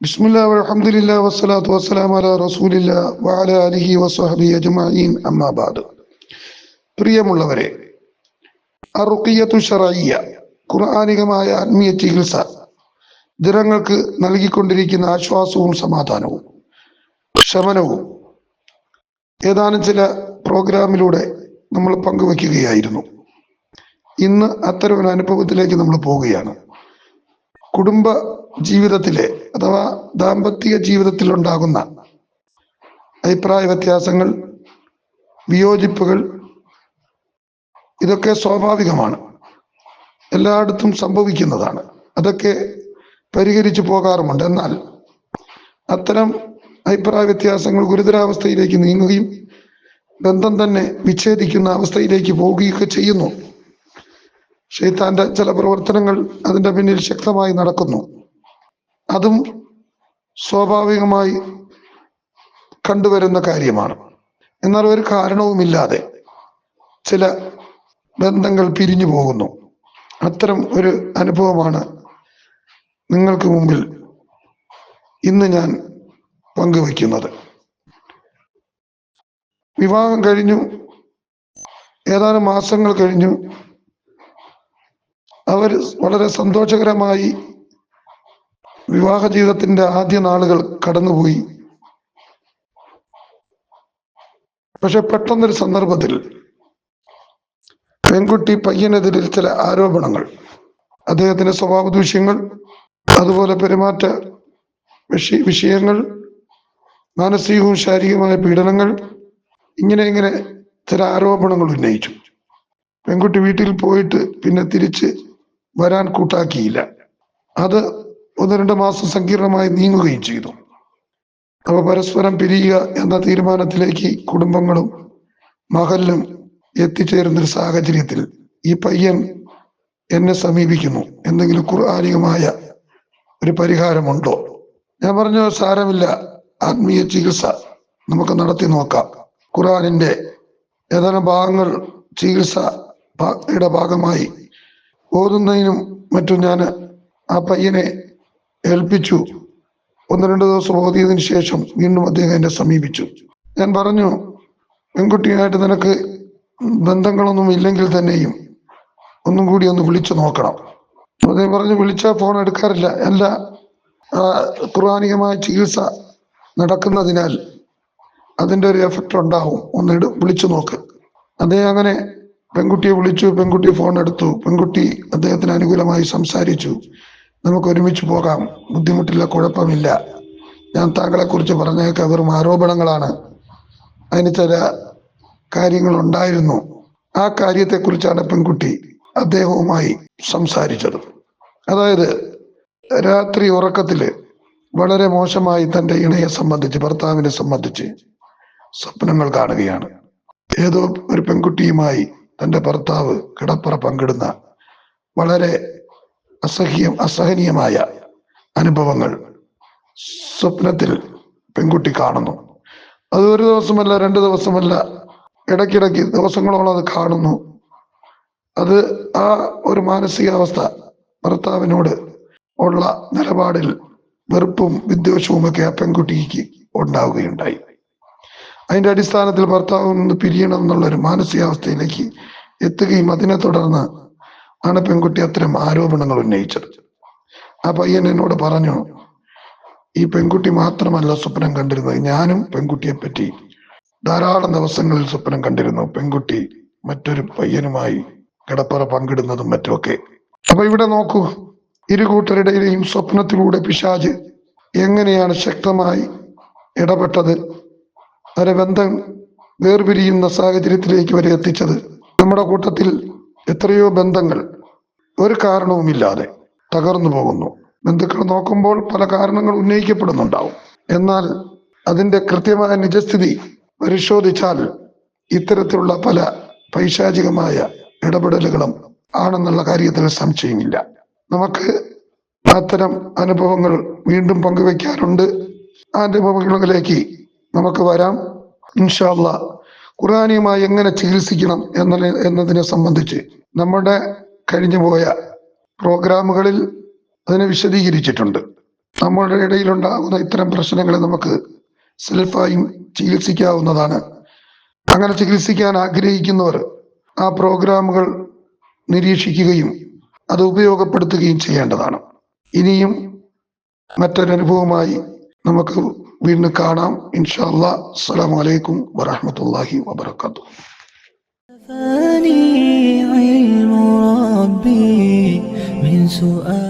ബിസ്മില്ലാ അലഹമില്ല വസ്സലാത്തു വസ്സലാം അല റസൂലില്ല വാല അലിഹി വസ്ഹബി അജ്മഈൻ അമ്മാബാദ് പ്രിയമുള്ളവരെ അറുക്കിയത്തു ഷറയ്യ ഖുർആാനികമായ ആത്മീയ ചികിത്സ ജനങ്ങൾക്ക് നൽകിക്കൊണ്ടിരിക്കുന്ന ആശ്വാസവും സമാധാനവും ശമനവും ഏതാനും ചില പ്രോഗ്രാമിലൂടെ നമ്മൾ പങ്കുവയ്ക്കുകയായിരുന്നു. ഇന്ന് അത്തരം ഒരു അനുഭവത്തിലേക്ക് നമ്മൾ പോവുകയാണ്. കുടുംബ ജീവിതത്തിലെ അഥവാ ദാമ്പത്യ ജീവിതത്തിൽ ഉണ്ടാകുന്ന അഭിപ്രായ വ്യത്യാസങ്ങൾ വിയോജിപ്പുകൾ ഇതൊക്കെ സ്വാഭാവികമാണ്. എല്ലായിടത്തും സംഭവിക്കുന്നതാണ്. അതൊക്കെ പരിഹരിച്ചു പോകാറുമുണ്ട്. എന്നാൽ അത്തരം അഭിപ്രായ വ്യത്യാസങ്ങൾ ഗുരുതരാവസ്ഥയിലേക്ക് നീങ്ങുകയും ബന്ധം തന്നെ വിച്ഛേദിക്കുന്ന അവസ്ഥയിലേക്ക് പോവുകയൊക്കെ ചെയ്യുന്നു. ഷെയ്ത്താന്റെ ചില പ്രവർത്തനങ്ങൾ അതിന്റെ പിന്നിൽ ശക്തമായി നടക്കുന്നു. അതും സ്വാഭാവികമായി കണ്ടുവരുന്ന കാര്യമാണ്. എന്നാൽ ഒരു കാരണവുമില്ലാതെ ചില ബന്ധങ്ങൾ പിരിഞ്ഞു പോകുന്നു. അത്തരം ഒരു അനുഭവമാണ് നിങ്ങൾക്ക് മുമ്പിൽ ഇന്ന് ഞാൻ പങ്കുവയ്ക്കുന്നത്. വിവാഹം കഴിഞ്ഞു ഏതാനും മാസങ്ങൾ കഴിഞ്ഞു അവർ വളരെ സന്തോഷകരമായി വിവാഹ ജീവിതത്തിന്റെ ആദ്യ നാളുകൾ കടന്നുപോയി. പക്ഷെ പെട്ടെന്നൊരു സന്ദർഭത്തിൽ പെൺകുട്ടി പയ്യനെതിരിൽ ചില ആരോപണങ്ങൾ അദ്ദേഹത്തിന്റെ സ്വഭാവ ദൂഷ്യങ്ങൾ അതുപോലെ പെരുമാറ്റ വിഷയ വിഷയങ്ങൾ മാനസികവും ശാരീരികവുമായ പീഡനങ്ങൾ ഇങ്ങനെ ഇങ്ങനെ ചില ആരോപണങ്ങൾ ഉന്നയിച്ചു. പെൺകുട്ടി വീട്ടിൽ പോയിട്ട് പിന്നെ തിരിച്ച് വരാൻ കൂട്ടാക്കിയില്ല. അത് ഒന്ന് രണ്ട് മാസം സങ്കീർണമായി നീങ്ങുകയും ചെയ്തു. അപ്പൊ പരസ്പരം പിരിയുക എന്ന തീരുമാനത്തിലേക്ക് കുടുംബങ്ങളും മഹലും എത്തിച്ചേരുന്ന ഒരു സാഹചര്യത്തിൽ ഈ പയ്യൻ എന്നെ സമീപിക്കുന്നു. എന്തെങ്കിലും ഖുർആാനികമായ ഒരു പരിഹാരമുണ്ടോ? ഞാൻ പറഞ്ഞു സാരമില്ല. ആത്മീയ ചികിത്സ നമുക്ക് നടത്തി നോക്കാം. ഖുർആാനിന്റെ ഏതാനും ഭാഗങ്ങൾ ചികിത്സ ഭാഗമായി ഓതുന്നതിനും മറ്റും ഞാൻ ആ പയ്യനെ ഏൽപ്പിച്ചു. ഒന്ന് രണ്ട് ദിവസം ഓതിയതിനു ശേഷം വീണ്ടും അദ്ദേഹം എന്നെ സമീപിച്ചു. ഞാൻ പറഞ്ഞു പെൺകുട്ടിയായിട്ട് നിനക്ക് ബന്ധങ്ങളൊന്നും ഇല്ലെങ്കിൽ തന്നെയും ഒന്നും കൂടി ഒന്ന് വിളിച്ചു നോക്കണം. അദ്ദേഹം പറഞ്ഞു വിളിച്ചാൽ ഫോൺ എടുക്കാറില്ല. അല്ല ഖുർആാനികമായ ചികിത്സ നടക്കുന്നതിനാൽ അതിന്റെ ഒരു എഫക്റ്റ് ഉണ്ടാവും. ഒന്ന് വിളിച്ചു നോക്ക്. അദ്ദേഹം അങ്ങനെ പെൺകുട്ടിയെ വിളിച്ചു പെൺകുട്ടി ഫോൺ എടുത്തു. പെൺകുട്ടി അദ്ദേഹത്തിന് അനുകൂലമായി സംസാരിച്ചു. നമുക്ക് ഒരുമിച്ച് പോകാം. ബുദ്ധിമുട്ടില്ല കുഴപ്പമില്ല. ഞാൻ താങ്കളെ കുറിച്ച് പറഞ്ഞേക്ക വെറും ആരോപണങ്ങളാണ്. അതിന് ചില കാര്യങ്ങൾ ഉണ്ടായിരുന്നു ആ കാര്യത്തെക്കുറിച്ചാണ് പെൺകുട്ടി അദ്ദേഹവുമായി സംസാരിച്ചത്. അതായത് രാത്രി ഉറക്കത്തിൽ വളരെ മോശമായി തന്റെ ഇണയെ സംബന്ധിച്ച് ഭർത്താവിനെ സംബന്ധിച്ച് സ്വപ്നങ്ങൾ കാണുകയാണ്. ഏതോ ഒരു പെൺകുട്ടിയുമായി തന്റെ ഭർത്താവ് കിടപ്പറ പങ്കിടുന്ന വളരെ അസഹ്യം അസഹനീയമായ അനുഭവങ്ങൾ സ്വപ്നത്തിൽ പെൺകുട്ടി കാണുന്നു. അത് ഒരു ദിവസമല്ല രണ്ട് ദിവസമല്ല. ഇടയ്ക്കിടയ്ക്ക് ദിവസങ്ങളോളം അത് കാണുന്നു. അത് ആ ഒരു മാനസികാവസ്ഥ ഭർത്താവിനോട് ഉള്ള നിലപാടിൽ വെറുപ്പും വിദ്വേഷവും ഒക്കെ ആ പെൺകുട്ടിക്ക് ഉണ്ടാവുകയുണ്ടായി. അതിന്റെ അടിസ്ഥാനത്തിൽ ഭർത്താവിൽ നിന്ന് പിരിയണം എന്നുള്ള ഒരു മാനസികാവസ്ഥയിലേക്ക് എത്തുകയും അതിനെ തുടർന്ന് ആണ് പെൺകുട്ടി അത്തരം ആരോപണങ്ങൾ ഉന്നയിച്ചത്. ആ പയ്യൻ എന്നോട് പറഞ്ഞു ഈ പെൺകുട്ടി മാത്രമല്ല സ്വപ്നം കണ്ടിരുന്നത്. ഞാനും പെൺകുട്ടിയെ പറ്റി ധാരാളം ദിവസങ്ങളിൽ സ്വപ്നം കണ്ടിരുന്നു. പെൺകുട്ടി മറ്റൊരു പയ്യനുമായി കിടപ്പറ പങ്കിടുന്നതും മറ്റുമൊക്കെ. അപ്പൊ ഇവിടെ നോക്കൂ ഇരു കൂട്ടരുടെയും സ്വപ്നത്തിലൂടെ പിശാജ് എങ്ങനെയാണ് ശക്തമായി ഇടപെട്ടത്? അവരെ ബന്ധം വേർപിരിയുന്ന സാഹചര്യത്തിലേക്ക് വരെ എത്തിച്ചത് നമ്മുടെ കൂട്ടത്തിൽ എത്രയോ ബന്ധങ്ങൾ ഒരു കാരണവുമില്ലാതെ തകർന്നു പോകുന്നു. ബന്ധുക്കൾ നോക്കുമ്പോൾ പല കാരണങ്ങൾ ഉന്നയിക്കപ്പെടുന്നുണ്ടാവും. എന്നാൽ അതിന്റെ കൃത്യമായ നിജസ്ഥിതി പരിശോധിച്ചാൽ ഇത്തരത്തിലുള്ള പല പൈശാചികമായ ഇടപെടലുകളും ആണെന്നുള്ള കാര്യത്തിൽ സംശയമില്ല. നമുക്ക് അത്തരം അനുഭവങ്ങൾ വീണ്ടും പങ്കുവെക്കാറുണ്ട് ആ അനുഭവങ്ങളിലേക്ക് നമുക്ക് വരാം. ഇൻഷാല്ല ഖുറാനിയുമായി എങ്ങനെ ചികിത്സിക്കണം എന്ന എന്നതിനെ സംബന്ധിച്ച് നമ്മുടെ കഴിഞ്ഞു പോയ പ്രോഗ്രാമുകളിൽ അതിനെ വിശദീകരിച്ചിട്ടുണ്ട്. നമ്മളുടെ ഇടയിലുണ്ടാകുന്ന ഇത്തരം പ്രശ്നങ്ങളെ നമുക്ക് സെൽഫായും ചികിത്സിക്കാവുന്നതാണ്. അങ്ങനെ ചികിത്സിക്കാൻ ആഗ്രഹിക്കുന്നവർ ആ പ്രോഗ്രാമുകൾ നിരീക്ഷിക്കുകയും അത് ഉപയോഗപ്പെടുത്തുകയും ചെയ്യേണ്ടതാണ്. ഇനിയും മറ്റൊരനുഭവമായി നമുക്ക് വീണ്ടും കാണാം ഇൻഷാ അല്ലാ അസ്സലാമു അലൈക്കും വറഹ്മത്തുള്ളാഹി വബറകാതുഹു كفاني علم ربي من سؤال